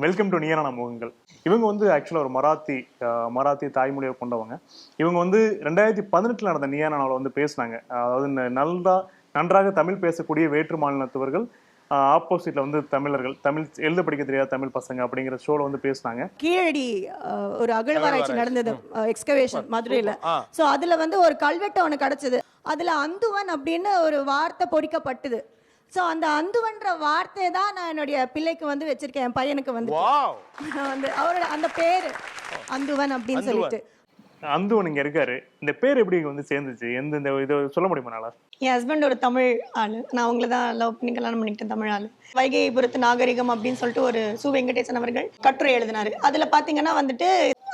Welcome to நியரான முகங்கள் இவங்க வந்து ஆக்சுவலாக ஒரு மராத்தி மராத்தி தாய்மொழியை கொண்டவங்க. இவங்க வந்து ரெண்டாயிரத்தி பதினெட்டில் நடந்த நியானாவில் வந்து பேசினாங்க. அதாவது நல்லா நன்றாக தமிழ் பேசக்கூடிய வேற்று மாநிலத்தவர்கள் ஆப்போசிட்ல வந்து தமிழர்கள். தமிழ் எழுத படிக்க தெரியாத தமிழ் பசங்க அப்படிங்கிற ஷோல வந்து பேசினாங்க. கீழடி ஒரு அகழ்வாராய்ச்சி நடந்தது. எக்ஸ்கவேஷன் மதுரையில. சோ அதுல வந்து ஒரு கல்வெட்டு ஒன்று கிடைச்சது. அதுல அந்துவன் அப்படின்னு ஒரு வார்த்தை பொறிக்கப்பட்டது. சோ அந்த அந்துவன்ற வார்த்தையை தான் நான் என்னுடைய பிள்ளைக்கு வந்து வச்சிருக்கேன் என் பையனுக்கு வந்து வந்து அவரோட அந்த பேரு அந்துவன் அப்படின்னு. சொல்லிட்டு. அந்துவன் இங்க இருக்காரு. இந்த பேர் எப்படி வந்து சேர்ந்துச்சு? எந்த இந்த இதை சொல்ல முடியுமா நாளா என் ஹஸ்பண்ட் ஒரு தமிழ் ஆளு. நான் அவங்கள தான் லவ் பண்ணி கல்யாணம் பண்ணிக்கிட்டேன் தமிழ் ஆளு. வைகைபுரத்து நாகரிகம் அப்படின்னு சொல்லிட்டு ஒரு சு வெங்கடேசன் அவர்கள் கட்டுரை எழுதினாரு. அதுல பாத்தீங்கன்னா வந்துட்டு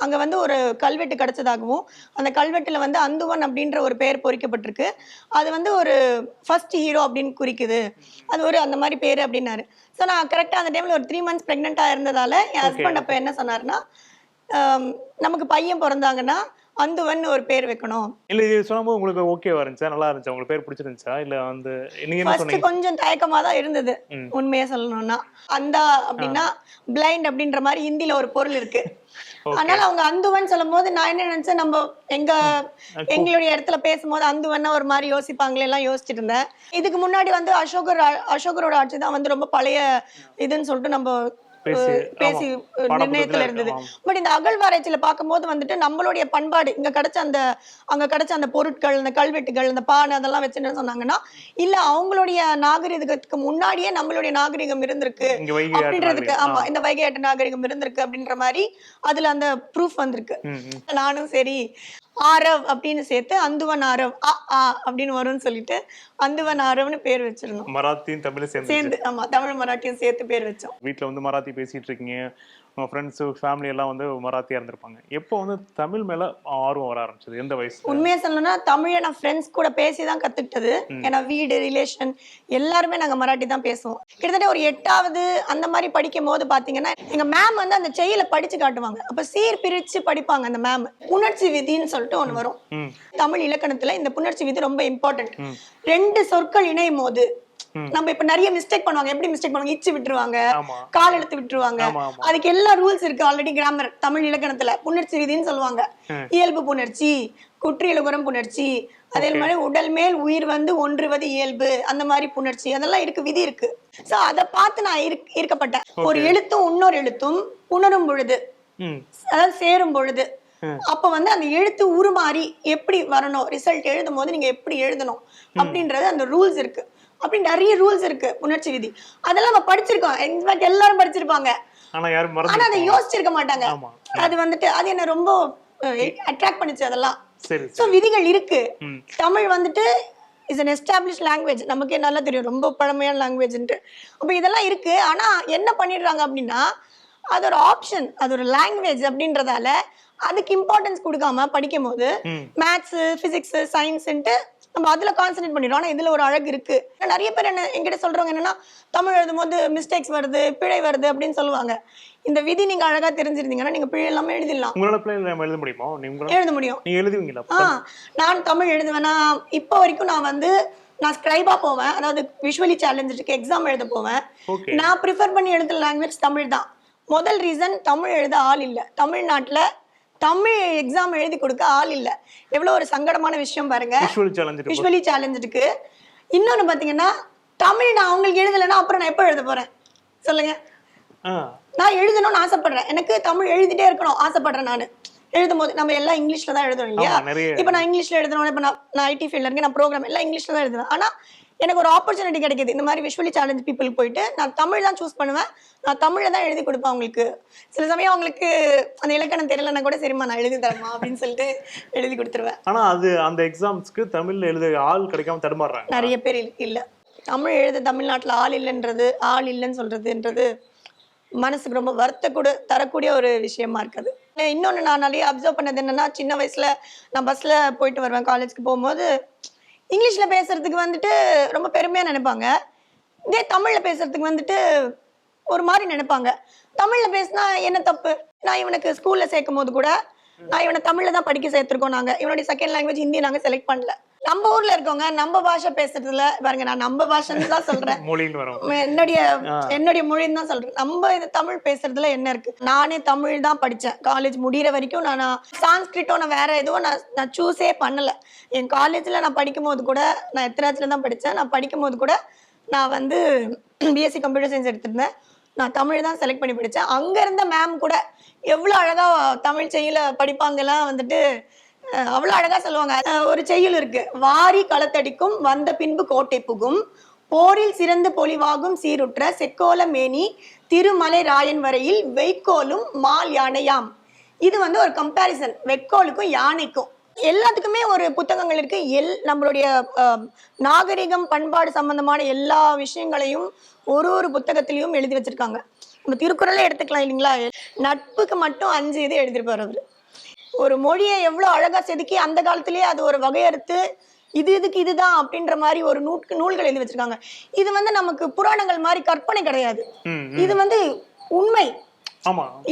அங்க வந்து ஒரு கல்வெட்டு கிடைச்சதாகவும் அந்த கல்வெட்டுல வந்து அந்துவன் அப்படின்ற ஒரு பெயர் பொறிக்கப்பட்டிருக்கு. அது வந்து ஒரு ஃபர்ஸ்ட் ஹீரோ அப்படின்னு குறிக்குது. அது ஒரு அந்த மாதிரி பேர் அப்படின்னாரு. ஸோ நான் கரெக்டாக அந்த டைம்ல ஒரு த்ரீ மந்த்ஸ் ப்ரெக்னெண்ட்டாக இருந்ததால என் ஹஸ்பண்ட் அப்போ என்ன சொன்னாருன்னா ஆம், நமக்கு பையன் பிறந்தாங்கன்னா அந்துவன் ஒரு பேர் வைக்கணும். இல்ல இது சொல்லும்போது உங்களுக்கு ஓகே இருந்துச்சா? நல்லா இருந்துச்சா? உங்களுக்கு பேர் பிடிச்சிருந்துச்சா? இல்ல வந்து நீங்க என்ன சொன்னீங்க? கொஞ்சம் தயக்கமா தான் இருந்தது. உண்மையா சொல்லணும்னா. அந்த அப்படின்னா பிளைண்ட் அப்படின்ற மாதிரி ஹிந்தில ஒரு பொருள் இருக்கு. அதனால அவங்க அந்துவன் சொல்லும் போது நான் என்ன நினைச்சேன் நம்ம எங்க எங்களுடைய இடத்துல பேசும்போது அந்துவன்னா ஒரு மாதிரி யோசிப்பாங்களே எல்லாம் யோசிச்சுட்டு இருந்தேன். இதுக்கு முன்னாடி வந்து அசோகர் அசோகரோட ஆட்சி தான் வந்து ரொம்ப பழைய இதுன்னு சொல்லிட்டு நம்ம பேசி, நிர்ணயத்துல இருந்தது. பட் இந்த அகழ்வாராய்ச்சியில பார்க்கும்போது வந்துட்டு நம்மளுடைய பண்பாடு இங்க கிடைச்ச அந்த அங்க கிடைச்ச அந்த பொருட்கள் அந்த கல்வெட்டுகள் அந்த பானை அதெல்லாம் வச்சு என்ன சொன்னாங்கன்னா இல்ல அவங்களுடைய நாகரிகத்துக்கு முன்னாடியே நம்மளுடைய நாகரிகம் இருந்திருக்கு அப்படின்றதுக்கு. ஆமா இந்த வைகை ஆட்டு நாகரிகம் இருந்திருக்கு அப்படின்ற மாதிரி அதுல அந்த ப்ரூஃப் வந்திருக்கு. நானும் சரி ஆரவ் அப்படின்னு சேர்த்து அந்துவன் ஆரவ் அ ஆ அப்படின்னு வரும்னு சொல்லிட்டு அந்துவன் ஆரவ்னு பேர் வச்சிருந்தோம். மராத்தியும் தமிழும் சேர்ந்து சேர்ந்து ஆமா தமிழ் மராட்டியும் சேர்த்து பேர் வச்சோம். வீட்ல வந்து மராத்தி பேசிட்டு இருக்கீங்க. உங்க ஃப்ரெண்ட்ஸு ஃபேமிலி எல்லாம் வந்து மராத்தியா இருந்திருப்பாங்க. எப்போ வந்து தமிழ் மேல ஆர்வம் வர ஆரம்பிச்சது? எந்த வயசு உண்மையா சொல்லணும்னா தமிழை நான் ஃப்ரெண்ட்ஸ் கூட பேசி தான் கத்துக்கிட்டது ஏன்னா வீடு ரிலேஷன் எல்லாருமே நாங்க மராட்டி தான் பேசுவோம். கிட்டத்தட்ட ஒரு எட்டாவது அந்த மாதிரி படிக்கும் போது பாத்தீங்கன்னா எங்க மேம் வந்து அந்த செயலை படிச்சு காட்டுவாங்க. அப்ப சீர் பிரிச்சு படிப்பாங்க அந்த மேம் புணர்ச்சி விதின்னு சொல்லிட்டு ஒண்ணு வரும். தமிழ் இலக்கணத்துல இந்த புணர்ச்சி விதி ரொம்ப இம்பார்ட்டன்ட் ரெண்டு சொற்கள் இணையும் போது நம்ம இப்ப நிறைய மிஸ்டேக் பண்ணுவாங்க. எப்படி மிஸ்டேக் பண்ணுவாங்க? இச்சு விட்டுருவாங்க. கால் எடுத்து விட்டுருவாங்க. அதுக்கு எல்லா ரூல்ஸ் இருக்கு ஆல்ரெடி கிராமர் தமிழ் இலக்கணத்துல புணர்ச்சி விதின்னு சொல்லுவாங்க. இயல்பு புணர்ச்சி குற்றியலுகுரம் புணர்ச்சி அதே மாதிரி உடல் மேல் உயிர் வந்து ஒன்றுவது இயல்பு அந்த மாதிரி புணர்ச்சி அதெல்லாம் இருக்கு விதி இருக்கு. சோ அதை பார்த்து நான் இருக்- ஈர்க்கப்பட்டேன். ஒரு எழுத்தும் இன்னொரு எழுத்தும் புணரும் பொழுது. அதாவது சேரும் பொழுது. அப்ப வந்து அந்த எழுத்து உருமாறி எப்படி வரணும்? ரிசல்ட் எழுதும் போது நீங்க எப்படி எழுதணும்? அப்படின்றது அந்த ரூல்ஸ் இருக்கு. அப்படி நிறைய ரூல்ஸ் இருக்கு. புணர்ச்சி விதி. அதெல்லாம் நம்ம படிச்சிருக்கோம். இன்ஃபேக்ட் எல்லாரும் படிச்சிருப்பாங்க. ஆனா யாரும் ஆனா அதை யோசிச்சிருக்க மாட்டாங்க. அது வந்துட்டு அது என்ன ரொம்ப அட்ராக்ட் பண்ணுச்சு அதெல்லாம். சோ விதிகள் இருக்கு. தமிழ் வந்துட்டு இஸ் an established லாங்குவேஜ் நமக்கே நல்லா தெரியும். ரொம்ப பழமையான லாங்குவேஜ்ன்ட்டு அப்போ இதெல்லாம் இருக்கு. ஆனா என்ன பண்ணிடுறாங்க அப்படின்னா அது ஒரு ஆப்ஷன் அது ஒரு லாங்குவேஜ் அப்படின்றதால அதுக்கு இம்பார்ட்டன்ஸ் கொடுக்காம படிக்கும் போது. மேத்ஸ் பிசிக்ஸ் சயின்ஸ்ன்ட்டு நம்ம அதுல கான்சென்ட்ரேட் பண்ணிடுறோம். ஆனா இதுல ஒரு அழகு இருக்கு. நிறைய பேர் என்ன என்கிட்ட சொல்றவங்க என்னன்னா தமிழ் எழுதும் போது மிஸ்டேக்ஸ் வருது பிழை வருது அப்படின்னு சொல்லுவாங்க. இந்த விதி நீங்க அழகா தெரிஞ்சிருந்தீங்கன்னா நீங்க பிழை எல்லாமே எழுதிடலாம். உங்களால பிள்ளை எழுத முடியுமா? நீங்க எழுத முடியும். நீங்க எழுதுவீங்களா? ஆ நான் தமிழ் எழுதுவேன்னா இப்போ வரைக்கும் நான் வந்து நான் ஸ்கிரைபா போவேன். அதாவது விஷுவலி சேலஞ்சுக்கு எக்ஸாம் எழுத போவேன். நான் ப்ரிஃபர் பண்ணி எழுதுற லாங்குவேஜ் தமிழ் தான். முதல் ரீசன் தமிழ் எழுத ஆள் இல்லை. தமிழ்நாட்டுல தமிழ் எக்ஸாம் எழுதி கொடுக்க ஆள் இல்லை. எவ்வளோ ஒரு சங்கடமான விஷயம் பாருங்க. விஷுவல் சேலஞ்ச் விஷுவலி சேலஞ்சுக்கு இன்னொன்னு பாத்தீங்கன்னா தமிழ் நான் அவங்களுக்கு எழுதலைன்னா அப்புறம் நான் எப்போ எழுத போறேன்? சொல்லுங்க. நான் எழுதணும்னு ஆசைப்படுறேன். எனக்கு தமிழ் எழுதிட்டே இருக்கணும். ஆசைப்படுறேன் நான். எழுதும் போது நம்ம எல்லாம் இங்கிலீஷ்ல தான் எழுதுறோம் இல்லையா. இப்போ நான் இங்கிலீஷ்ல எழுதணும். இப்போ நான் நான் ஐடி ஃபீல்ட்ல இருக்கேன். நான் ப்ரோக்ராம் எல்லாம் இங்கிலீஷ்ல தான் எழுதுவேன். ஆனா எனக்கு ஒரு ஆப்பர்ச்சுனிட்டி கிடைக்குது. இந்த மாதிரி விஷுவலி சேலஞ்ச் பீப்புள் போயிட்டு நான் தமிழ் தான் சூஸ் பண்ணுவேன். நான் தமிழ்ல தான் எழுதி கொடுப்பேன் அவங்களுக்கு. சில சமயம் அவங்களுக்கு அந்த இலக்கணம் தெரியலன்னா கூட சரிம்மா நான் எழுதி தரமா அப்படின்னு சொல்லிட்டு எழுதி கொடுத்துருவேன். ஆனா அது அந்த எக்ஸாம்ஸ்க்கு தமிழ்ல எழுத ஆள் கிடைக்காம தடுமாறுறாங்க. நிறைய பேர் இல்ல- தமிழ் எழுத தமிழ்நாட்டுல ஆள் இல்லைன்றது ஆள் இல்லைன்னு சொல்றதுன்றது மனசுக்கு ரொம்ப வருத்தக்கூட தரக்கூடிய ஒரு விஷயமா இருக்குது. இன்னொன்னு நான் நிறைய அப்சர்வ் பண்ணது என்னன்னா சின்ன வயசுல நான் பஸ்ல போயிட்டு வருவேன். காலேஜ்க்கு போகும்போது இங்கிலீஷில் பேசுகிறதுக்கு வந்துட்டு ரொம்ப பெருமையாக நினைப்பாங்க. இதே தமிழில் பேசுகிறதுக்கு வந்துட்டு ஒரு மாதிரி நினைப்பாங்க. தமிழில் பேசினா என்ன தப்பு? நான் இவனுக்கு ஸ்கூலில் சேர்க்கும் போது கூட நான் இவனை தமிழில் தான் படிக்க சேர்த்துருக்கோம் நாங்கள் இவனுடைய செகண்ட் லாங்குவேஜ் ஹிந்தி நாங்கள் செலக்ட் பண்ணல. நம்ம ஊர்ல இருக்கவங்க நம்ம பாஷை பேசுறதுல பாருங்க நான் நம்ம பாஷைன்னு தான் சொல்றேன். என்னுடைய என்னுடைய மொழின்னு தான் சொல்றேன். நம்ம இது தமிழ் பேசுறதுல என்ன இருக்கு? நானே தமிழ் தான் படிச்சேன். காலேஜ் முடியிற வரைக்கும் நான் சான்ஸ்கிரிட்டோ நான் வேற எதுவும் நான் நான் சூஸே பண்ணல. என் காலேஜ்ல நான் படிக்கும் போது கூட நான் எத்தனாச்சுல தான் படிச்சேன். நான் படிக்கும் போது கூட நான் வந்து பிஎஸ்சி கம்ப்யூட்டர் சயின்ஸ் எடுத்திருந்தேன். நான் தமிழ் தான் செலக்ட் பண்ணி படித்தேன் அங்கே இருந்த மேம் கூட எவ்வளோ அழகாக தமிழ் செய்யல படிப்பாங்கலாம் வந்துட்டு அவ்வளோ அழகாக சொல்லுவாங்க. ஒரு செய்யுள் இருக்கு. வாரி களத்தடிக்கும் வந்த பின்பு கோட்டை புகும். போரில் சிறந்து பொலிவாகும் சீருற்ற செக்கோல மேனி திருமலை ராயன் வரையில் வெய்க்கோலும் மால் யானையாம். இது வந்து ஒரு கம்பாரிசன் வெக்கோலுக்கும் யானைக்கும். எல்லாத்துக்குமே ஒரு புத்தகங்கள் இருக்கு. எல் நம்மளுடைய நாகரிகம் பண்பாடு சம்பந்தமான எல்லா விஷயங்களையும் ஒரு ஒரு புத்தகத்திலையும் எழுதி வச்சிருக்காங்க. நம்ம திருக்குறளே எடுத்துக்கலாம் இல்லைங்களா? நட்புக்கு மட்டும் அஞ்சு இது எழுதிருப்பார் அவர். ஒரு மொழியை எவ்வளவு அழகா செதுக்கி அந்த காலத்திலேயே அது ஒரு வகையறுத்து இது இதுக்கு இதுதான் அப்படின்ற மாதிரி ஒரு நூட்கு நூல்கள் எழுதி வச்சிருக்காங்க. இது வந்து நமக்கு புராணங்கள் மாதிரி கற்பனை கிடையாது. இது வந்து உண்மை.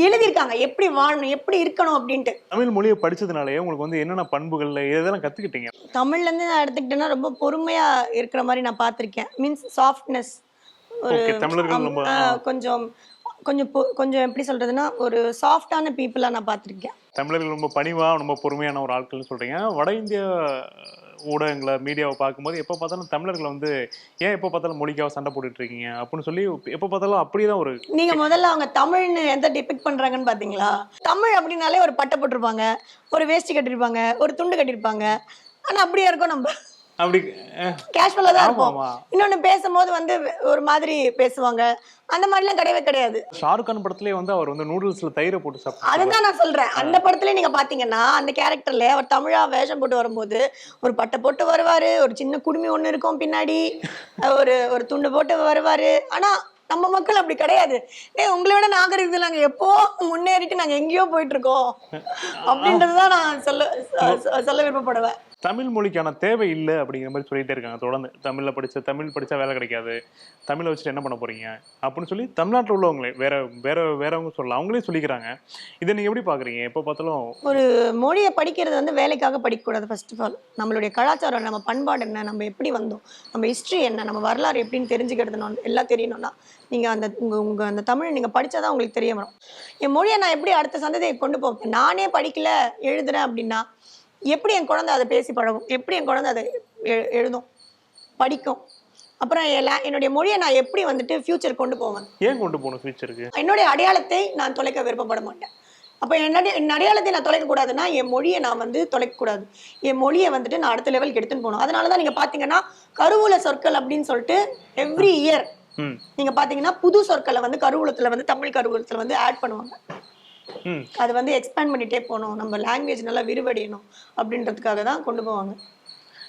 எழுதியிருக்காங்க. எப்படி வாழணும் எப்படி இருக்கணும் அப்படின்ட்டு. தமிழ் மொழியை படிச்சதுனாலே உங்களுக்கு வந்து என்னென்ன பண்புகள்ல இதெல்லாம் கத்துக்கிட்டீங்க? தமிழ்ல இருந்து நான் எடுத்துக்கிட்டேன்னா ரொம்ப பொறுமையா இருக்கிற மாதிரி நான் பார்த்திருக்கேன். மீன்ஸ் சாஃப்ட்னஸ் ஒரு கொஞ்சம் கொஞ்சம் கொஞ்சம் எப்படி சொல்றதுன்னா ஒரு சாஃப்டான பீப்புளா நான் பார்த்திருக்கேன். தமிழர்கள் ரொம்ப பணிவா ரொம்ப பொறுமையான ஒரு ஆட்கள்னு சொல்றீங்க. வட இந்திய ஊடகங்களை மீடியாவை பார்க்கும்போது எப்போ பார்த்தாலும் தமிழர்களை வந்து ஏன் எப்போ பார்த்தாலும் மொழிக்காக சண்டை போட்டுட்டு இருக்கீங்க அப்படின்னு சொல்லி எப்போ பார்த்தாலும் அப்படியே தான் ஒரு நீங்க முதல்ல அவங்க தமிழ்னு எந்த டிபிக் பண்றாங்கன்னு பாத்தீங்களா? தமிழ் அப்படின்னாலே ஒரு பட்டை போட்டிருப்பாங்க ஒரு வேஷ்டி கட்டிருப்பாங்க ஒரு துண்டு கட்டிருப்பாங்க ஆனா அப்படியே இருக்கும் நம்ம? அப்படி கேஷுவலா தான் இருப்போம் இன்னொன்னு பேசும்போது வந்து ஒரு மாதிரி பேசுவாங்க. அந்த மாதிரிலாம் கிடையவே கிடையாது. ஷாருக் கான் படத்துலயே வந்து அவர் வந்து நூடுல்ஸ்ல தயிரை போட்டு சாப்பிட்டு அதுதான் நான் சொல்றேன். அந்த படத்துல நீங்க பாத்தீங்கன்னா அந்த கேரக்டர்ல அவர் தமிழா வேஷம் போட்டு வரும்போது ஒரு பட்டை போட்டு வருவாரு ஒரு சின்ன குடுமி ஒண்ணு இருக்கும் பின்னாடி ஒரு ஒரு துண்டு போட்டு வருவாரு. ஆனா நம்ம மக்கள் அப்படி கிடையாது. ஏய் உங்களை விட நாகரிகத்தில் நாங்க எப்போ முன்னேறிட்டு நாங்க எங்கேயோ போயிட்டு இருக்கோம். அப்படின்றதுதான் நான் சொல்ல சொல்ல விருப்பப்படுவேன். தமிழ் மொழிக்கான தேவை இல்லை அப்படிங்கிற மாதிரி சொல்லிட்டே இருக்காங்க. தொடர்ந்து தமிழில் படித்த தமிழ் படித்தா வேலை கிடைக்காது. தமிழை வச்சுட்டு என்ன பண்ண போறீங்க? அப்படின்னு சொல்லி தமிழ்நாட்டில் உள்ளவங்களே வேற வேற வேறவங்க சொல்லலாம். அவங்களே சொல்லிக்கிறாங்க. இதை நீங்கள் எப்படி பார்க்குறீங்க எப்போ பார்த்தாலும் ஒரு மொழியை படிக்கிறது வந்து வேலைக்காக படிக்கக்கூடாது ஃபர்ஸ்ட் ஆஃப் ஆல் நம்மளுடைய கலாச்சாரம் நம்ம பண்பாடு என்ன? நம்ம எப்படி வந்தோம்? நம்ம ஹிஸ்ட்ரி என்ன? நம்ம வரலாறு எப்படின்னு தெரிஞ்சுக்கிறது எல்லாம் தெரியணும்னா நீங்கள் அந்த உங்கள் உங்கள் அந்த தமிழ் நீங்கள் படிச்சாதான் உங்களுக்கு தெரிய வரும். என் மொழியை நான் எப்படி அடுத்த சந்ததியை கொண்டு போவேன்? நானே படிக்கல எழுதுறேன் அப்படின்னா எப்படி என் குழந்தை அதை பேசி பழகும்? எப்படி என் குழந்தை அதை எழுதும்? படிக்கும். அப்புறம் la- என்னுடைய மொழியை நான் எப்படி வந்துட்டு ஃப்யூச்சர் கொண்டு போவேன்? ஏன் கொண்டு போகணும் ஃபியூச்சருக்கு என்னுடைய அடையாளத்தை நான் தொலைக்க விருப்பப்பட மாட்டேன். அப்போ என்னுடைய என் அடையாளத்தை நான் தொலைக்க கூடாதுன்னா என் மொழியை நான் வந்து தொலைக்க கூடாது. என் மொழியை வந்துட்டு நான் அடுத்த லெவலுக்கு எடுத்துன்னு போகணும். அதனால தான் நீங்கள் பார்த்தீங்கன்னா கருவூல சொற்கள் அப்படின்னு சொல்லிட்டு எவ்ரி இயர் ம். நீங்க பாத்தீங்கன்னா புது சொற்களை வந்து கருவூலத்துல வந்து தமிழ் கருவூலத்துல வந்து ஆட் பண்ணுவாங்க. அது வந்து எக்ஸ்பேண்ட் பண்ணிட்டே போகணும் நம்ம லாங்குவேஜ் நல்லா விரிவடையணும் அப்படின்றதுக்காக தான் கொண்டு போவாங்க.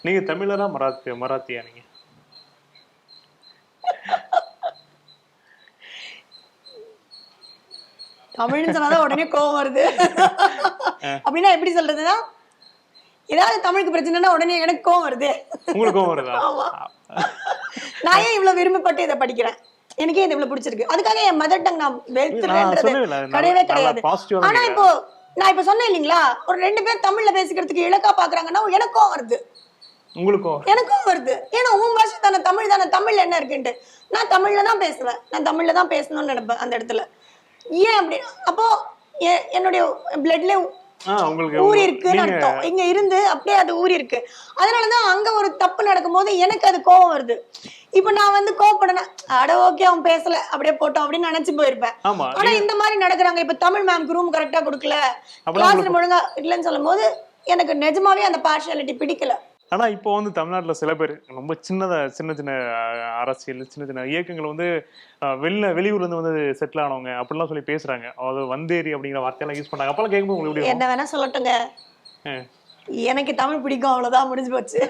நீங்க தமிழரா மராத்தி மராத்தியா நீங்க? தமிழ்னு சொன்னாதான் உடனே கோவம் வருது. அப்படின்னா எப்படி சொல்றதுன்னா ஏதாவது தமிழுக்கு பிரச்சனைனா உடனே எனக்கு கோவம் வருது. உங்களுக்கும் வருதா? ஆமா. நான் ஏன் இவ்வளவு விரும்பப்பட்டு இதை படிக்கிறேன்? எனக்கே இது இவ்வளவு பிடிச்சிருக்கு. அதுக்காக என் மதர் டங் நான் இல்லை கிடையவே கிடையாது. ஆனா இப்போ நான் இப்ப சொன்னேன் இல்லைங்களா ஒரு ரெண்டு பேர் தமிழ்ல பேசிக்கிறதுக்கு இலக்கா பாக்குறாங்கன்னா எனக்கும் வருது. உங்களுக்கும் எனக்கும் வருது. ஏன்னா உன் பாஷை தானே தமிழ் தானே தமிழ்ல என்ன இருக்குன்ட்டு. நான் தமிழ்ல தான் பேசுவேன். நான் தமிழ்ல தான் பேசணும்னு நினைப்பேன் அந்த இடத்துல. ஏன் அப்படி? அப்போ என்னுடைய பிளட்ல ஆ உங்களுக்கு ஊறி இருக்குன்னு அர்த்தம். இங்க இருந்து அப்படியே அது ஊறி இருக்கு அதனாலதான் அங்க ஒரு தப்பு நடக்கும்போது எனக்கு அது கோவம் வருது. இப்ப நான் வந்து கோவப்படணும் அட ஓகே அவன் பேசல அப்படியே போட்டோம் அப்படின்னு நினைச்சு போயிருப்பேன். ஆனா இந்த மாதிரி நடக்குறாங்க. இப்ப தமிழ் மேம்க்கு ரூம் கரெக்டா கொடுக்கல. கிளாஸ் ஒழுங்கா இல்லைன்னு சொல்லும்போது எனக்கு நிஜமாவே அந்த பார்ஷியாலிட்டி பிடிக்கல. ஆனா இப்போ வந்து தமிழ்நாட்டுல சில பேர் ரொம்ப சின்னதா சின்ன சின்ன அரசியல் சின்ன சின்ன இயக்கங்கள் வந்து வெளில வெளியூர்ல இருந்து வந்து செட்டில் ஆனவங்க அப்படிலாம் சொல்லி பேசுறாங்க. அது வந்தேரி அப்படிங்கிற வார்த்தையெல்லாம் யூஸ் பண்ணாங்க அப்பெல்லாம் கேட்கும்போது உங்களுக்கு என்ன வேணா சொல்லட்டுங்க. எனக்கு தமிழ் பிடிக்கும் அவ்வளவுதான் முடிஞ்சு போச்சு.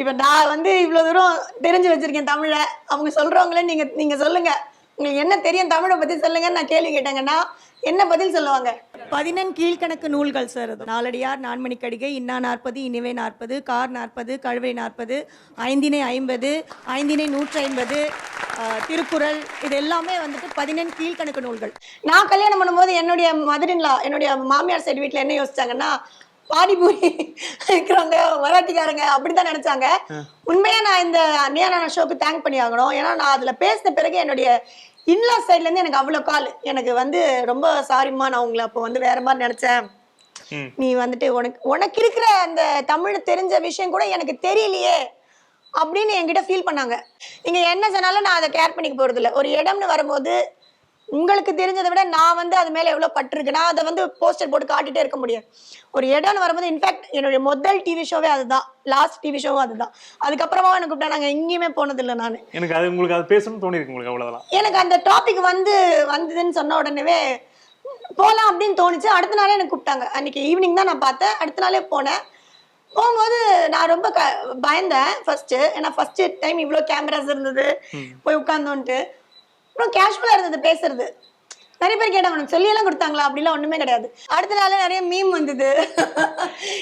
இப்ப நான் வந்து இவ்வளவு தூரம் தெரிஞ்சு வச்சிருக்கேன் தமிழ. அவங்க சொல்றவங்களே நீங்க நீங்க சொல்லுங்க. உங்களுக்கு என்ன தெரியும் தமிழை பத்தி சொல்லுங்கன்னு நான் கேள்வி கேட்டேங்கன்னா என்ன பதில் சொல்லுவாங்க? பதினெண் கீழ்கணக்கு நூல்கள் சார் அது. நாலடியார் நான்மணி கடிகை இன்னா நாற்பது இனிவே நாற்பது கார் நாற்பது கழுவை நாற்பது ஐந்தினை ஐம்பது ஐந்தினை நூற்றி ஐம்பது திருக்குறள் இது எல்லாமே வந்துட்டு பதினெண் கீழ்கணக்கு நூல்கள். நான் கல்யாணம் பண்ணும்போது என்னுடைய மதரின்லா என்னுடைய மாமியார் சைடு வீட்டில் என்ன யோசிச்சாங்கன்னா பானிபூரி இருக்கிறவங்க மராட்டிக்காரங்க அப்படிதான் நினைச்சாங்க. உண்மையா நான் இந்த நியானான ஷோக்கு தேங்க் பண்ணி ஆகணும். ஏன்னா நான் அதுல பேசின பிறகு என்னுடைய இன்லா சைட்ல இருந்து எனக்கு அவ்வளவு கால் எனக்கு வந்து ரொம்ப சாரிம்மா நான் உங்களை அப்போ வந்து வேற மாதிரி நினைச்சேன். நீ வந்துட்டு உனக்கு உனக்கு இருக்கிற அந்த தமிழ் தெரிஞ்ச விஷயம் கூட எனக்கு தெரியலையே அப்படின்னு என்கிட்ட ஃபீல் பண்ணாங்க. நீங்க என்ன சொன்னாலும் நான் அதை கேர் பண்ணிக்க போறது இல்ல ஒரு இடம்னு வரும்போது உங்களுக்கு தெரிஞ்சதை விட நான் வந்து அது மேல எவ்வளவு பட்டிருக்கு நான் அதை வந்து போஸ்டர் போட்டு காட்டிட்டே இருக்க முடியாது ஒரு இடம்னு வரும்போது இன்ஃபேக்ட் என்னுடைய முதல் டிவி ஷோவே அதுதான். லாஸ்ட் டிவி ஷோவும் அதுதான். அதுக்கப்புறமா எனக்கு கூப்பிட்டா நாங்க எங்கேயுமே போனதில்லை நான். எனக்கு அது உங்களுக்கு அது பேசணும்னு தோணி இருக்கு உங்களுக்கு அவ்வளவுதான். எனக்கு அந்த டாபிக் வந்து வந்ததுன்னு சொன்ன உடனே போகலாம் அப்படின்னு தோணுச்சு. அடுத்த நாளே எனக்கு கூப்பிட்டாங்க. அன்னைக்கு ஈவினிங் தான் நான் பார்த்தேன். அடுத்த நாளே போனேன். போகும்போது நான் ரொம்ப க பயந்தேன் ஃபர்ஸ்ட் ஏன்னா ஃபர்ஸ்ட் டைம் இவ்வளோ கேமராஸ் இருந்தது. போய் உட்காந்தோன்ட்டு அப்புறம் கேஷுவலாக இருந்தது பேசுறது. நிறைய பேர் கேட்டாங்க உனக்கு சொல்லியெல்லாம் கொடுத்தாங்களா? அப்படிலாம் ஒண்ணுமே கிடையாது. அடுத்த நாளே நிறைய மீம் வந்தது.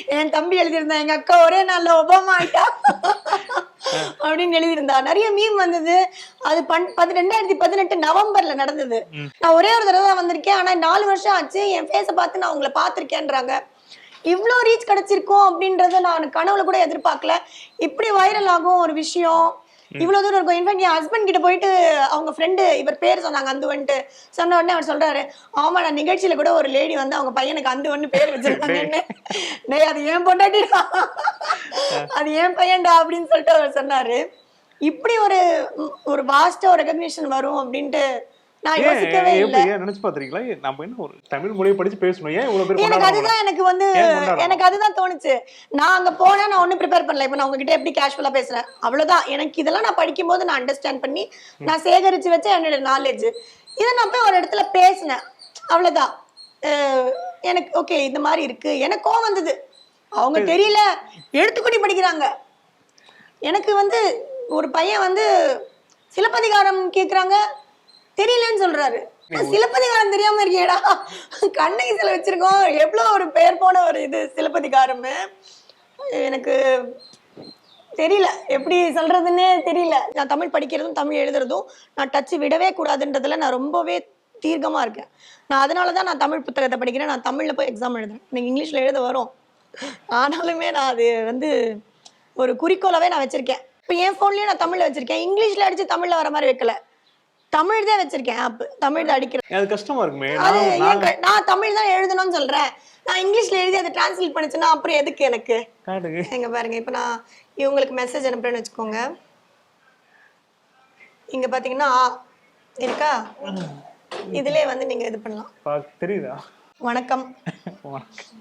என் தம்பி எழுதியிருந்தான் எங்க அக்கா ஒரே நாள்ல ஒபாமா ஆயிட்டா? அப்படின்னு எழுதியிருந்தா. நிறைய மீம் வந்தது. அது பன் பது ரெண்டாயிரத்தி பதினெட்டு நவம்பர்ல நடந்தது. நான் ஒரே ஒரு தடவை தான் வந்திருக்கேன். ஆனா நாலு வருஷம் ஆச்சு. என் ஃபேஸை பார்த்து நான் உங்களை பார்த்திருக்கேன்றாங்க. இவ்வளோ ரீச் கிடைச்சிருக்கும் அப்படின்றத நான் கனவுல கூட எதிர்பார்க்கல. இப்படி வைரல் ஆகும் ஒரு விஷயம். இவ்வளவு தூரம் இருக்கும். இன்ஃபேக்ட் என் ஹஸ்பண்ட் கிட்ட போயிட்டு அவங்க ஃப்ரெண்டு இவர் பேர் சொன்னாங்க அந்த வந்துட்டு சொன்ன உடனே அவர் சொல்றாரு ஆமா நான் நிகழ்ச்சியில கூட ஒரு லேடி வந்து அவங்க பையனுக்கு அந்த ஒண்ணு பேர் வச்சிருக்காங்கன்னு. டேய் அது ஏன் பொண்டாட்டிடா அது ஏன் பையன்டா அப்படின்னு சொல்லிட்டு அவர் சொன்னாரு. இப்படி ஒரு ஒரு வாஸ்டா ஒரு ரெகக்னிஷன் வரும் அப்படின்ட்டு நான் யோசிக்கவே இல்லை. எப்படி ஏன் நினைச்சு பாத்திருக்கீங்களா ஏன் நம்ம என்ன ஒரு தமிழ் மொழியை படிச்சு பேசணும்? ஏன் இவ்வளவு பேர் எனக்கு அதுதான் எனக்கு வந்து? எனக்கு அதுதான் தோணுச்சு. நான் அங்க போனேன் நான் ஒண்ணும் ப்ரிப்பேர் பண்ணல. இப்போ நான் உங்ககிட்ட எப்படி கேஷுவலா பேசுறேன்? அவ்வளவுதான். எனக்கு இதெல்லாம் நான் படிக்கும் போது நான் அண்டர்ஸ்டாண்ட் பண்ணி நான் சேகரிச்சு வச்ச என்னோட நாலேஜ் இதை நான் போய் ஒரு இடத்துல பேசினேன். அவ்வளவுதான். எனக்கு ஓகே இந்த மாதிரி இருக்கு. எனக்கு கோவம் வந்தது. அவங்க தெரியல. எழுத்துக்குடி படிக்கிறாங்க. எனக்கு வந்து ஒரு பையன் வந்து சிலப்பதிகாரம் கேக்குறாங்க. தெரியலன்னு சொல்றாரு. சிலப்பதிகாரம் தெரியாம இருக்கியடா. கண்ணகி சில வச்சிருக்கோம். எவ்வளவு ஒரு பெயர் போன ஒரு இது சிலப்பதிகாரம் எனக்கு தெரியல. எப்படி சொல்றதுன்னே தெரியல. நான் தமிழ் படிக்கிறதும் தமிழ் எழுதுறதும் நான் டச் விடவே கூடாதுன்றதுல நான் ரொம்பவே தீர்க்கமா இருக்கேன். நான் அதனால தான் நான் தமிழ் புத்தகத்தை படிக்கிறேன். நான் தமிழ்ல போய் எக்ஸாம் எழுதுறேன். எனக்கு இங்கிலீஷ்ல எழுத வரும். ஆனாலுமே நான் அது வந்து ஒரு குறிக்கோளாவே நான் வச்சிருக்கேன். இப்போ என் ஃபோன்லயும் நான் தமிழ்ல வச்சிருக்கேன். இங்கிலீஷ்ல அடிச்சு தமிழ்ல வர மாதிரி வைக்கல. தமிழ் தான் வச்சிருக்கேன் ஆப் தமிழ் தான் அடிக்கிறேன் அது கஷ்டமா இருக்குமே. அது நான் தமிழ் தான் எழுதணும்னு சொல்றேன். நான் இங்கிலீஷ்ல எழுதி அதை டிரான்ஸ்லேட் பண்ணுச்சுன்னா அப்புறம் எதுக்கு எனக்கு? எங்க பாருங்க இப்போ நான் இவங்களுக்கு மெசேஜ் அனுப்புறேன்னு வச்சுக்கோங்க. இங்க பாத்தீங்கன்னா இருக்கா? இதுலயே வந்து நீங்க இது பண்ணலாம். தெரியுதா? வணக்கம். வணக்கம்.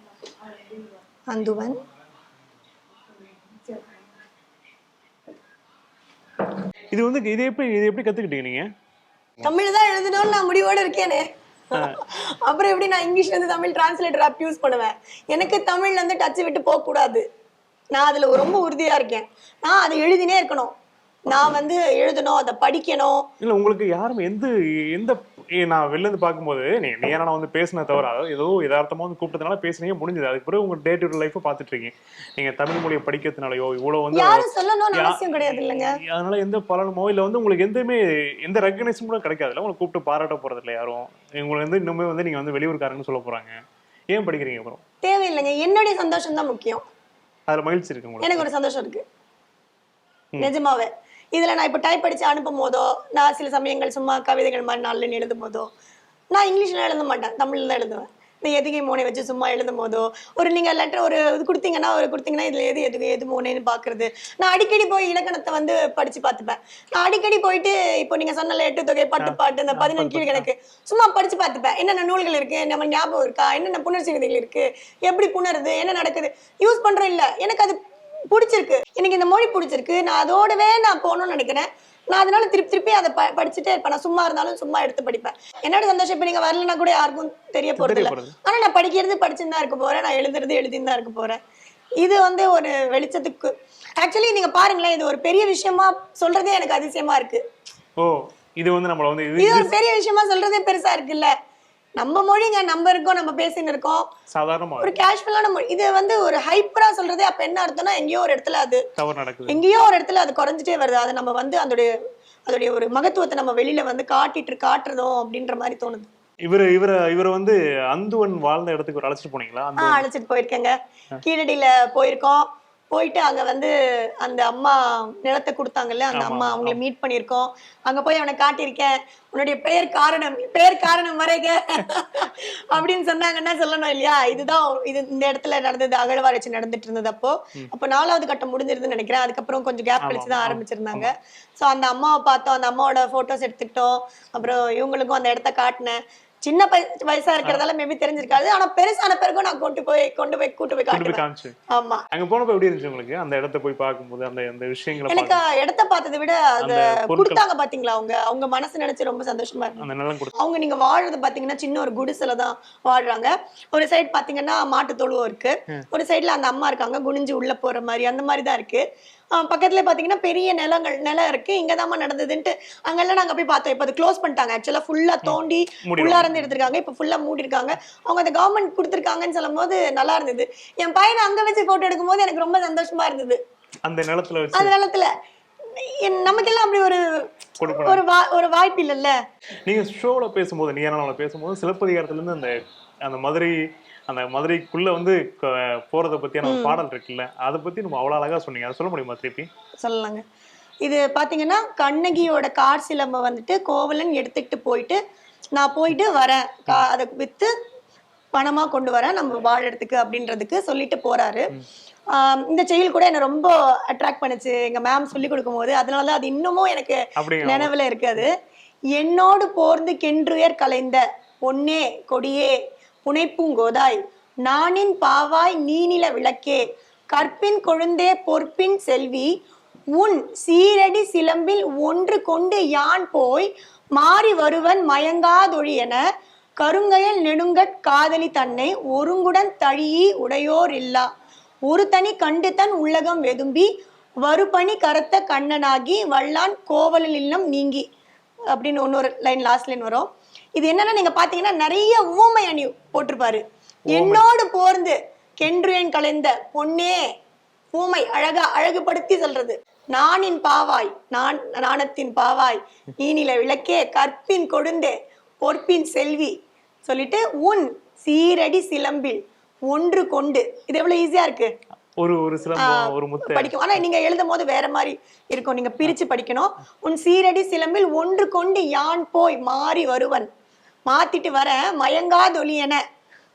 அந்துவன். இது வந்து இது எப்படி இது எப்படி கத்துக்கிட்டீங்க நீங்க? தமிழ் தான் எழுதணும்னு நான் முடிவோட இருக்கேனே. அப்புறம் எப்படி நான் இங்கிலீஷ்ல இருந்து தமிழ் டிரான்ஸ்லேட்டர் ஆப் யூஸ் பண்ணுவேன்? எனக்கு தமிழ்ல இருந்து டச் விட்டு போக கூடாது நான் அதுல ரொம்ப உறுதியா இருக்கேன். நான் அதை எழுதினே இருக்கணும். நான் வந்து எழுதணும் அதை படிக்கணும். இல்ல உங்களுக்கு யாரும் எந்த எந்த நான் வெளில இருந்து பார்க்கும்போது நீ நீ ஏன்னா நான் வந்து பேசின தவிர ஏதோ யதார்த்தமா வந்து கூப்பிட்டதுனால பேசுனீங்க முடிஞ்சது. அதுக்கு பிறகு உங்க டே டு டே லைஃப் பார்த்துட்டு இருக்கீங்க. நீங்க தமிழ் மொழியை படிக்கிறதுனாலயோ இவ்வளவு வந்து யாரும் சொல்லணும்னு யா- அவசியம் கிடையாது இல்லைங்க. அதனால எந்த பலனுமோ இல்ல வந்து உங்களுக்கு எந்தமே எந்த ரெகனைஸும் கூட கிடைக்காதுல்ல. உங்களை கூப்பிட்டு பாராட்ட போறது இல்ல யாரும். உங்களுக்கு வந்து இன்னுமே வந்து நீங்க வந்து வெளியூர்காரங்கன்னு சொல்ல போறாங்க. ஏன் படிக்கிறீங்க அப்புறம்? தேவையில்லைங்க. என்னுடைய சந்தோஷம் தான் முக்கியம். அதுல மகிழ்ச்சி இருக்கு உங்களுக்கு. எனக்கு ஒரு சந்தோஷம் இருக்கு. நிஜமாவே. இதுல நான் இப்ப டைப் அடிச்சு அனுப்பும் போதோ நான் சில சமயங்கள் சும்மா கவிதைகள் மாதிரி நாளில் எழுதும் போதோ நான் இங்கிலீஷ்ல எழுத மாட்டேன் தமிழ்ல தான் எழுதுவேன். இந்த எதுகை மோனை வச்சு சும்மா எழுதும் போதோ ஒரு நீங்க லெட்டர் ஒரு இது கொடுத்தீங்கன்னா ஒரு கொடுத்தீங்கன்னா இதுல எது எதுக்கு எது மோனேன்னு பாக்குறது நான் அடிக்கடி போய் இலக்கணத்தை வந்து படிச்சு பார்த்துப்பேன். நான் அடிக்கடி போயிட்டு இப்போ நீங்க சொன்னல எட்டு தொகை பட்டு பாட்டு இந்த பதினெண்டு கீழ் கணக்கு சும்மா படிச்சு பார்த்துப்பேன். என்னென்ன நூல்கள் இருக்கு நம்ம ஞாபகம் இருக்கா என்னென்ன புணர்ச்சி விதிகள் இருக்கு எப்படி புணருது என்ன நடக்குது யூஸ் பண்றோம் இல்ல எனக்கு அது பிடிச்சிருக்கு. எனக்கு இந்த மொழி பிடிச்சிருக்கு. நான் அதோடவே நான் போகணும்னு நினைக்கிறேன். நான் அதனால திருப்பி திருப்பி அதை படிச்சுட்டே இருப்பேன். நான் சும்மா இருந்தாலும் சும்மா எடுத்து படிப்பேன். என்னோட சந்தோஷம் இப்போ நீங்க வரலன்னா கூட யாருக்கும் தெரிய போறது இல்ல. போறது. ஆனா நான் படிக்கிறது படிச்சுன்னு தான் இருக்க போறேன். நான் எழுதுறது எழுதின்னு தான் இருக்க போறேன். இது வந்து ஒரு வெளிச்சத்துக்கு. ஆக்சுவலி நீங்க பாருங்களேன் இது ஒரு பெரிய விஷயமா சொல்றதே எனக்கு அதிசயமா இருக்கு. ஓ இது வந்து நம்மள வந்து இது ஒரு பெரிய விஷயமா சொல்றதே பெருசா இருக்குல்ல. நம்ம மொழிங்க நம்ம இருக்கோம் நம்ம பேசின்னு இருக்கோம். சாதாரணமா ஒரு கேஷுவலான மொழி. இது வந்து ஒரு ஹைப்பரா சொல்றதே அப்ப என்ன அர்த்தம்னா எங்கேயோ ஒரு இடத்துல அது எங்கேயோ ஒரு இடத்துல அது குறைஞ்சிட்டே வருது. அதை நம்ம வந்து அதோடைய அதோடைய ஒரு மகத்துவத்தை நம்ம வெளியில வந்து காட்டிட்டு காட்டுறதும் அப்படின்ற மாதிரி தோணுது. இவரு இவர இவரை வந்து அந்துவன் வாழ்ந்த இடத்துக்கு ஒரு அழைச்சிட்டு போனீங்களா? அழைச்சிட்டு போயிருக்கேங்க. கீழடியில போயிருக்கோம். போயிட்டு அங்க வந்து அந்த அம்மா நிலத்தை கொடுத்தாங்கல்ல அந்த அம்மா அவங்களை மீட் பண்ணியிருக்கோம். அங்க போய் அவனை காட்டியிருக்கேன். உன்னுடைய பெயர் காரணம் பெயர் காரணம் வரைக. அப்படின்னு சொன்னாங்கன்னா சொல்லணும் இல்லையா? இதுதான் இது இந்த இடத்துல நடந்தது அகழ்வாராய்ச்சி நடந்துட்டு இருந்தது அப்போ. அப்போ நாலாவது கட்டம் முடிஞ்சிருதுன்னு நினைக்கிறேன். அதுக்கப்புறம் கொஞ்சம் கேப் கழிச்சு தான். ஆரம்பிச்சிருந்தாங்க. சோ அந்த அம்மாவை பார்த்தோம். அந்த அம்மாவோட போட்டோஸ் எடுத்துக்கிட்டோம். அப்புறம் இவங்களுக்கும் அந்த இடத்த காட்டினேன். சின்ன வயசா இருக்கிறதால மேபி தெரிஞ்சிருக்காது. ஆனா பெருசான பிறகும் நான் கொண்டு போய் கொண்டு போய் கூட்டு போய் கொண்டு போய் காமிச்சு. ஆமா. அங்க போனப்ப எப்படி இருந்துச்சு உங்களுக்கு? அந்த இடத்த போய் பார்க்கும்போது அந்த அந்த விஷயங்களை எனக்கு இடத்த பார்த்ததை விட அத கொடுத்தாங்க பாத்தீங்களா அவங்க? அவங்க மனசு நினைச்சு ரொம்ப சந்தோஷமா கொடுத்து அவங்க நீங்க வாழ்றது பாத்தீங்கன்னா சின்ன ஒரு குடிசைல தான் வாழ்றாங்க. ஒரு சைடு பாத்தீங்கன்னா மாட்டு தொழுவம் இருக்கு. ஒரு சைடுல அந்த அம்மா இருக்காங்க குனிஞ்சு உள்ள போற மாதிரி அந்த மாதிரி தான் இருக்கு. ஆஹ் பக்கத்துல பாத்தீங்கன்னா பெரிய நிலங்கள் நிலம் இருக்கு. இங்கதாம்மா நடந்ததுன்ட்டு அங்கெல்லாம் நாங்க போய் பார்த்தோம். இப்ப அது க்ளோஸ் பண்ணிட்டாங்க. ஆக்சுவலா ஃபுல்லா தோண்டி. உள்ளார இருந்து எடுத்திருக்காங்க. இப்ப ஃபுல்லா மூடி இருக்காங்க அவங்க அந்த கவர்மெண்ட் கொடுத்திருக்காங்கன்னு சொல்லும் போது நல்லா இருந்தது. என் பையனை அங்க வச்சு போட்டோ எடுக்கும் போது எனக்கு ரொம்ப சந்தோஷமா இருந்தது. அந்த நிலத்துல அந்த நிலத்துல. நமக்கெல்லாம் அப்படி ஒரு ஒரு ஒரு வாய்ப்பு இல்லைல்ல. நீங்க ஷோல பேசும்போது நீ பேசும்போது சிலப்பதிகாரத்துல இருந்து அந்த அந்த மதுரை அந்த மதுரைக்குள்ள வந்து போறத பத்தியான ஒரு பாடல் இருக்குல்ல அதை பத்தி நம்ம அவ்வளவு அழகா சொன்னீங்க. அதை சொல்ல முடியுமா திருப்பி? சொல்லலாங்க. இது பாத்தீங்கன்னா கண்ணகியோட கார் சிலம்ப வந்துட்டு கோவலன் எடுத்துக்கிட்டு போயிட்டு நான் போயிட்டு வரேன். அதை வித்து பணமா கொண்டு வரேன் நம்ம வாழறதுக்கு அப்படின்றதுக்கு சொல்லிட்டு போறாரு. இந்த செயல் கூட என்ன ரொம்ப அட்ராக்ட் பண்ணுச்சு. எங்க மேம் சொல்லி கொடுக்கும் போது அதனால தான் அது இன்னமும் எனக்கு நினைவுல இருக்காது என்னோடு போர்ந்து கென்றுயர் கலைந்த பொன்னே கொடியே புனைப்பூங்கோதாய் நானின் பாவாய் நீனில விளக்கே கற்பின் கொழுந்தே பொற்பின் செல்வி உன் சீரடி சிலம்பில் ஒன்று கொண்டு யான் போய் மாறி வருவன் மயங்காதொழியென கருங்கையல் நெடுங்கட் காதலி தன்னை ஒருங்குடன் தழியி உடையோர் இல்லா. ஒரு தனி கண்டு தன் உள்ளகம் வெதும்பி வறுபணி கரத்த கண்ணனாகி வல்லான் கோவலில் இல்லம் நீங்கி. அப்படின்னு இன்னொரு லைன் லாஸ்ட் லைன் வரும். இது என்னன்னா நீங்க பாத்தீங்கன்னா நிறைய ஊமை அணி போட்டிருப்பாரு. என்னோடு போர்ந்து கென்றுயன் கலைந்த பொன்னே ஊமை அழகா அழகுபடுத்தி சொல்றது. நானின் பாவாய் நான் நாணத்தின் பாவாய் நீனில விளக்கே கற்பின் கொடுந்தே பொற்பின் செல்வி சொல்லிட்டு உன் சீரடி சிலம்பில் ஒன்று கொண்டு. இது எவ்வளவு ஈஸியா இருக்கு? ஒரு ஒரு சிலம்பம் ஒரு முத்தை. படிக்கும். ஆனா நீங்க எழுதும் போது வேற மாதிரி இருக்கும். நீங்க பிரிச்சு படிக்கணும். உன் சீரடி சிலம்பில் ஒன்று கொண்டு யான் போய் மாறி வருவன். மாத்திட்டு வர மயங்காதொலி என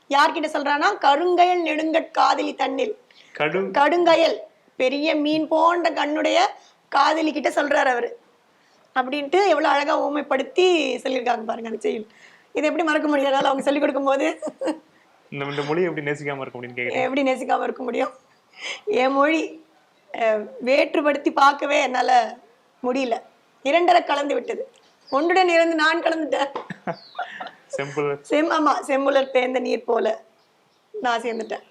யார்கிட்ட சொல்றானா கருங்கயல் நெடுங்கட் காதலி தன்னில். கடும் கடுங்கயல் பெரிய மீன் போன்ற கண்ணுடைய காதலி கிட்ட சொல்றாரு அவரு. அப்படின்ட்டு எவ்வளவு அழகா ஊமைப்படுத்தி சொல்லியிருக்காங்க பாருங்க அந்த செயல் இது எப்படி மறக்க முடியாதால அவங்க சொல்லி கொடுக்கும் போது இந்த மொழி எப்படி நேசிக்காம அப்படின்னு கேக்குறேன் எப்படி நேசிக்காம இருக்க முடியும்? என் மொழி அஹ், வேற்றுப்படுத்தி பார்க்கவே என்னால முடியல. இரண்டரை கலந்து விட்டது. ஒன்றுடன் இருந்து நான் கலந்துட்டேன். செம் ஆமா செம்புலர் பேர்ந்த நீர் போல நான் சேர்ந்துட்டேன்.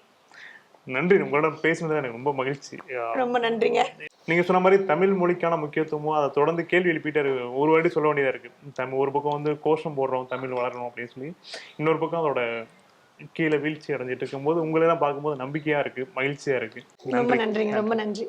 நன்றி உங்களோட பேசினது எனக்கு ரொம்ப மகிழ்ச்சி. ரொம்ப நன்றிங்க. நீங்க சொன்ன மாதிரி தமிழ் மொழிக்கான முக்கியத்துவமும் அதை தொடர்ந்து கேள்வி எழுப்பிட்டு இருக்கு. ஒரு வாட்டி சொல்ல வேண்டியதா இருக்கு. தமிழ் ஒரு பக்கம் வந்து கோஷம் போடுறோம் தமிழ் வளரணும் அப்படின்னு சொல்லி. இன்னொரு பக்கம் அதோட கீழே வீழ்ச்சி அடைஞ்சிட்டு இருக்கும்போது உங்களை எல்லாம் பார்க்கும்போது நம்பிக்கையா இருக்கு மகிழ்ச்சியா இருக்கு. ரொம்ப நன்றி. நன்றிங்க ரொம்ப நன்றி.